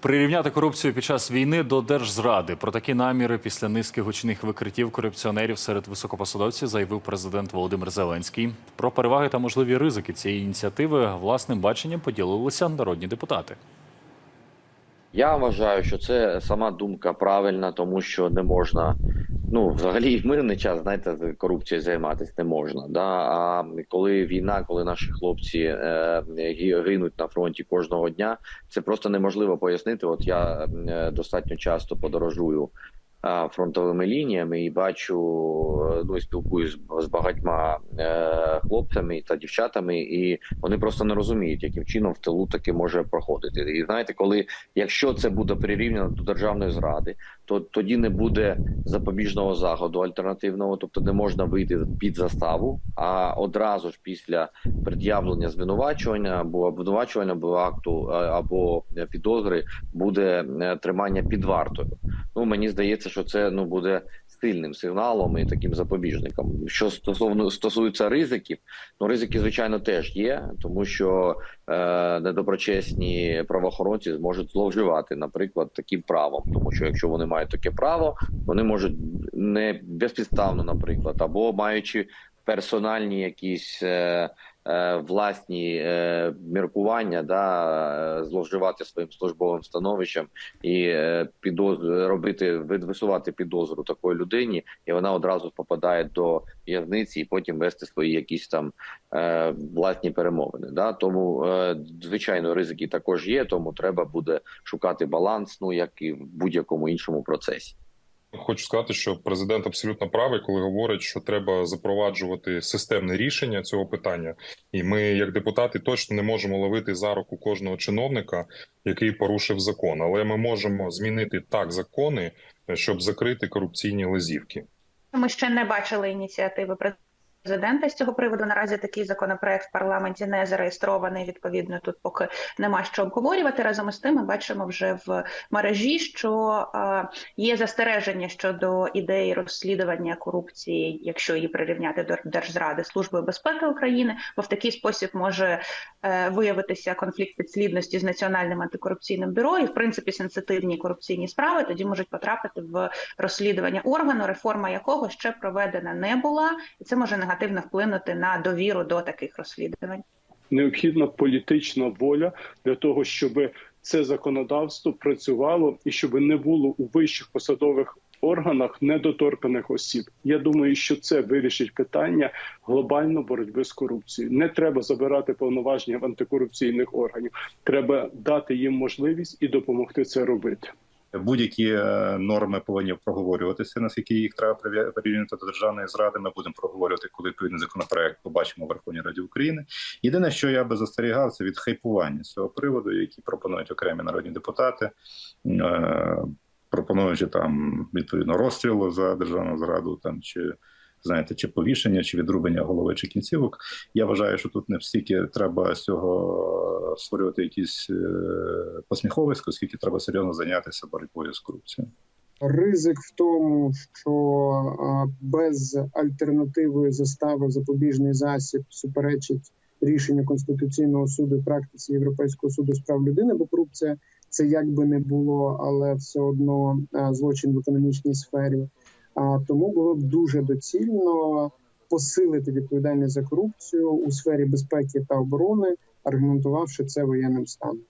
Прирівняти корупцію під час війни до держзради. Про такі наміри після низки гучних викриттів корупціонерів серед високопосадовців заявив президент Володимир Зеленський. Про переваги та можливі ризики цієї ініціативи власним баченням поділилися народні депутати. Я вважаю, що це сама думка правильна, тому що не можна. Ну, взагалі, в мирний час, знаєте, корупцією займатися не можна. Да? А коли війна, коли наші хлопці е, гинуть на фронті кожного дня, це просто неможливо пояснити. От я е, достатньо часто подорожую фронтовими лініями і бачу, ну і спілкуюсь з багатьма е, хлопцями та дівчатами, і вони просто не розуміють, яким чином в тилу таки може проходити. І знаєте, коли якщо це буде прирівняно до державної зради, то тоді не буде запобіжного заходу альтернативного, тобто не можна вийти під заставу. А одразу ж після пред'явлення звинувачування або обвинувачувального акту або підозри буде е, тримання під вартою. Ну мені здається, що це ну буде сильним сигналом і таким запобіжником. Що стосовно стосується ризиків, ну ризики звичайно теж є, тому що е, недоброчесні правоохоронці зможуть зловживати, наприклад, таким правом, тому що якщо вони мають таке право, вони можуть не безпідставно, наприклад, або маючи персональні якісь. Е, Власні е, міркування, да, е, зловживати своїм службовим становищем і е, підоз... робити висувати підозру такої людині, і вона одразу попадає до в'язниці, і потім вести свої якісь там е, власні перемовини. Да? Тому е, звичайно ризики також є, тому треба буде шукати баланс, ну як і в будь-якому іншому процесі. Хочу сказати, що президент абсолютно правий, коли говорить, що треба запроваджувати системне рішення цього питання, і ми, як депутати, точно не можемо ловити за руку кожного чиновника, який порушив закон. Але ми можемо змінити так закони, щоб закрити корупційні лазівки. Ми ще не бачили ініціативи президента з цього приводу. Наразі такий законопроект в парламенті не зареєстрований. Відповідно, тут поки нема що обговорювати. Разом із тим, ми бачимо вже в мережі, що е, є застереження щодо ідеї розслідування корупції, якщо її прирівняти до держзради службою безпеки України, бо в такий спосіб може е, виявитися конфлікт підслідності з національним антикорупційним бюро, і в принципі сенситивні корупційні справи тоді можуть потрапити в розслідування органу, реформа якого ще проведена не була, і це може негативно вплинути на довіру до таких розслідувань. необхідна політична воля для того, щоб це законодавство працювало і щоб не було у вищих посадових органах недоторканих осіб. Я думаю, що це вирішить питання глобально боротьби з корупцією. Не треба забирати повноваження в антикорупційних органів. Треба дати їм можливість і допомогти це робити. Будь-які е, норми повинні проговорюватися. Наскільки їх треба прив'я- до державної зради, ми будемо проговорювати, коли відповідний законопроект побачимо в Верховній Раді України. Єдине, що я би застерігав, це від хайпування цього приводу, які пропонують окремі народні депутати, е, пропонуючи там відповідно розстрілу за державну зраду, там чи знаєте, чи повішення, чи відрубання голови чи кінцівок. Я вважаю, що тут не стільки треба з цього створювати якісь е, посміховисько, скільки треба серйозно зайнятися боротьбою з корупцією. Ризик в тому, що без альтернативи застави запобіжний засіб суперечить рішенню Конституційного суду і практиці Європейського суду з прав людини, бо корупція це як би не було, але все одно злочин в економічній сфері. А тому було б дуже доцільно посилити відповідальність за корупцію у сфері безпеки та оборони, аргументувавши це воєнним станом.